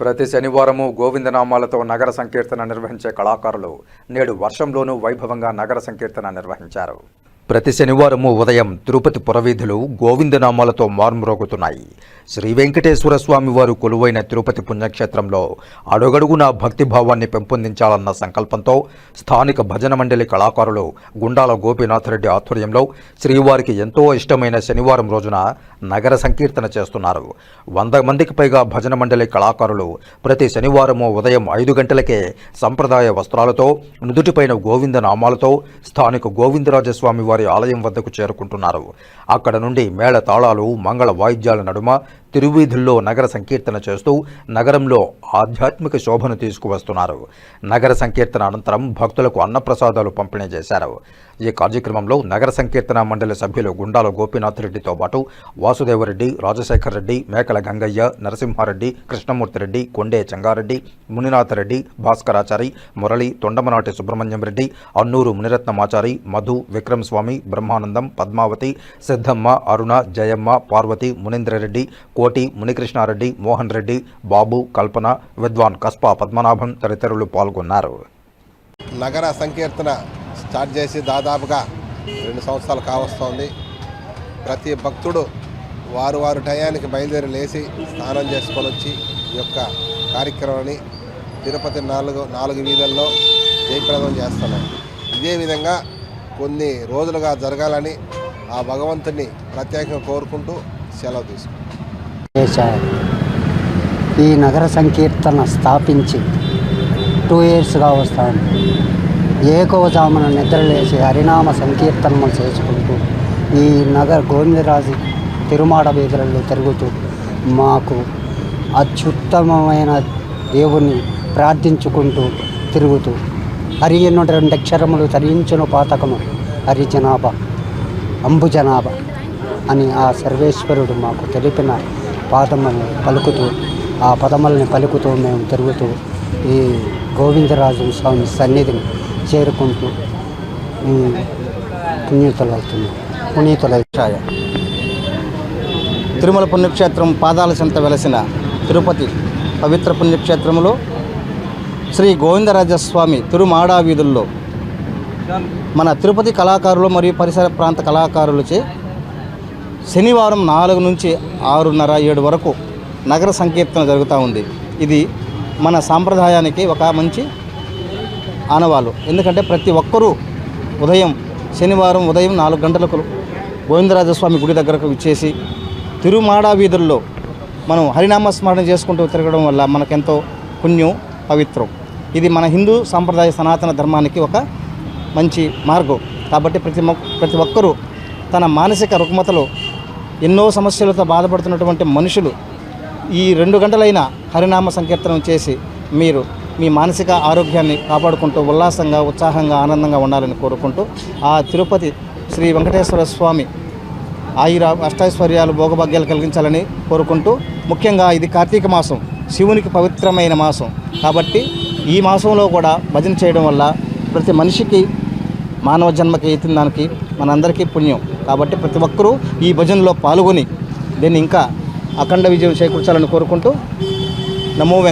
ప్రతి శనివారము గోవిందనామాలతో నగర సంకీర్తన నిర్వహించే కళాకారులు నేడు వర్షంలోనూ వైభవంగా నగర సంకీర్తన నిర్వహించారు. ప్రతి శనివారము ఉదయం తిరుపతి పురవీధులు గోవిందనామాలతో మార్మురోగుతున్నాయి. శ్రీ వెంకటేశ్వర స్వామి వారు కొలువైన తిరుపతి పుణ్యక్షేత్రంలో అడుగడుగునా భక్తిభావాన్ని పెంపొందించాలన్న సంకల్పంతో స్థానిక భజన మండలి కళాకారులు గుండాల గోపీనాథరెడ్డి ఆధ్వర్యంలో శ్రీవారికి ఎంతో ఇష్టమైన శనివారం రోజున నగర సంకీర్తన చేస్తున్నారు. వంద మందికి పైగా భజన మండలి కళాకారులు ప్రతి శనివారము ఉదయం ఐదు గంటలకే సంప్రదాయ వస్త్రాలతో నుదుటిపైన గోవింద నామాలతో స్థానిక గోవిందరాజస్వామి వారి ఆలయం వద్దకు చేరుకుంటున్నారు. అక్కడ నుండి మేళ తాళాలు మంగళ వాయిద్యాల నడుమ తిరువీధుల్లో నగర సంకీర్తన చేస్తూ నగరంలో ఆధ్యాత్మిక శోభను తీసుకువస్తున్నారు. నగర సంకీర్తన అనంతరం భక్తులకు అన్నప్రసాదాలు పంపిణీ చేశారు. ఈ కార్యక్రమంలో నగర సంకీర్తన మండలి సభ్యులు గుండాల గోపీనాథ్ రెడ్డితో పాటు వాసుదేవరెడ్డి రాజశేఖర్ రెడ్డి మేకల గంగయ్య నరసింహారెడ్డి కృష్ణమూర్తిరెడ్డి కొండే చెంగారెడ్డి మునినాథరెడ్డి భాస్కరాచారి మురళి తొండమనాటి సుబ్రహ్మణ్యం రెడ్డి అన్నూరు మునిరత్నమాచారి మధు విక్రమ్ స్వామి బ్రహ్మానందం పద్మావతి సిద్ధమ్మ అరుణ జయమ్మ పార్వతి మునీంద్రరెడ్డి కోటి మునికృష్ణారెడ్డి మోహన్ రెడ్డి బాబు కల్పన విద్వాన్ కస్పా పద్మనాభం తదితరులు పాల్గొన్నారు. నగర సంకీర్తన స్టార్ట్ చేసి దాదాపుగా రెండు సంవత్సరాలు కావస్తోంది. ప్రతి భక్తుడు వారు వారు టయానికి బయలుదేరి లేచి స్నానం చేసుకొని వచ్చి ఈ యొక్క కార్యక్రమాన్ని తిరుపతి నాలుగు నాలుగు వీధుల్లో జయప్రదం చేస్తున్నాం ఇదే విధంగా కొన్ని రోజులుగా జరగాలని ఆ భగవంతుని ప్రత్యేకంగా కోరుకుంటూ సెలవు తీసుకుంటాం చేశారు. ఈ నగర సంకీర్తన స్థాపించి టూ ఇయర్స్గా వస్తాను. ఏకోజామున నిద్రలేసి హరినామ సంకీర్తనము చేసుకుంటూ ఈ నగర గోవిందరాజు తిరుమాడ వీధులలో తిరుగుతూ మాకు అత్యుత్తమమైన దేవుణ్ణి ప్రార్థించుకుంటూ తిరుగుతూ హరి రెండు అక్షరములు తరించును పాతకము. హరి జనాభా అంబు జనాభా అని ఆ సర్వేశ్వరుడు మాకు తెలిపిన పాదములను పలుకుతూ ఆ పదములని పలుకుతూ మేము తిరుగుతూ ఈ గోవిందరాజు స్వామి సన్నిధిని చేరుకుంటూ పుణ్యతలు పుణ్యతులవుతున్నాం. పునీతులై తిరుమల పుణ్యక్షేత్రం పాదాల చెంత వెలసిన తిరుపతి పవిత్ర పుణ్యక్షేత్రంలో శ్రీ గోవిందరాజస్వామి తిరుమాడా వీధుల్లో మన తిరుపతి కళాకారులు మరియు పరిసర ప్రాంత కళాకారులచే శనివారం నాలుగు నుంచి ఆరున్నర ఏడు వరకు నగర సంకీర్తన జరుగుతూ ఉంది. ఇది మన సాంప్రదాయానికి ఒక మంచి ఆనవాలు. ఎందుకంటే ప్రతి ఒక్కరూ ఉదయం శనివారం ఉదయం నాలుగు గంటలకు గోవిందరాజస్వామి గుడి దగ్గరకు ఇచ్చేసి తిరుమాడా వీధుల్లో మనం హరినామ స్మరణ చేసుకుంటూ తిరగడం వల్ల మనకెంతో పుణ్యం పవిత్రం. ఇది మన హిందూ సాంప్రదాయ సనాతన ధర్మానికి ఒక మంచి మార్గం. కాబట్టి ప్రతి మొ ప్రతి ఒక్కరూ తన మానసిక రుగ్మతలు ఎన్నో సమస్యలతో బాధపడుతున్నటువంటి మనుషులు ఈ రెండు గంటలైన హరినామ సంకీర్తనం చేసి మీరు మీ మానసిక ఆరోగ్యాన్ని కాపాడుకుంటూ ఉల్లాసంగా ఉత్సాహంగా ఆనందంగా ఉండాలని కోరుకుంటూ ఆ తిరుపతి శ్రీ వెంకటేశ్వర స్వామి ఆయుర అష్టైశ్వర్యాలు భోగభాగ్యాలు కలిగించాలని కోరుకుంటూ ముఖ్యంగా ఇది కార్తీక మాసం శివునికి పవిత్రమైన మాసం. కాబట్టి ఈ మాసంలో కూడా భజన చేయడం వల్ల ప్రతి మనిషికి మానవ జన్మకి ఎత్తిన దానికి మనందరికీ పుణ్యం. కాబట్టి ప్రతి ఒక్కరూ ఈ భజనలో పాల్గొని దీన్ని ఇంకా అఖండ విజయం చేకూర్చాలని కోరుకుంటూ నమో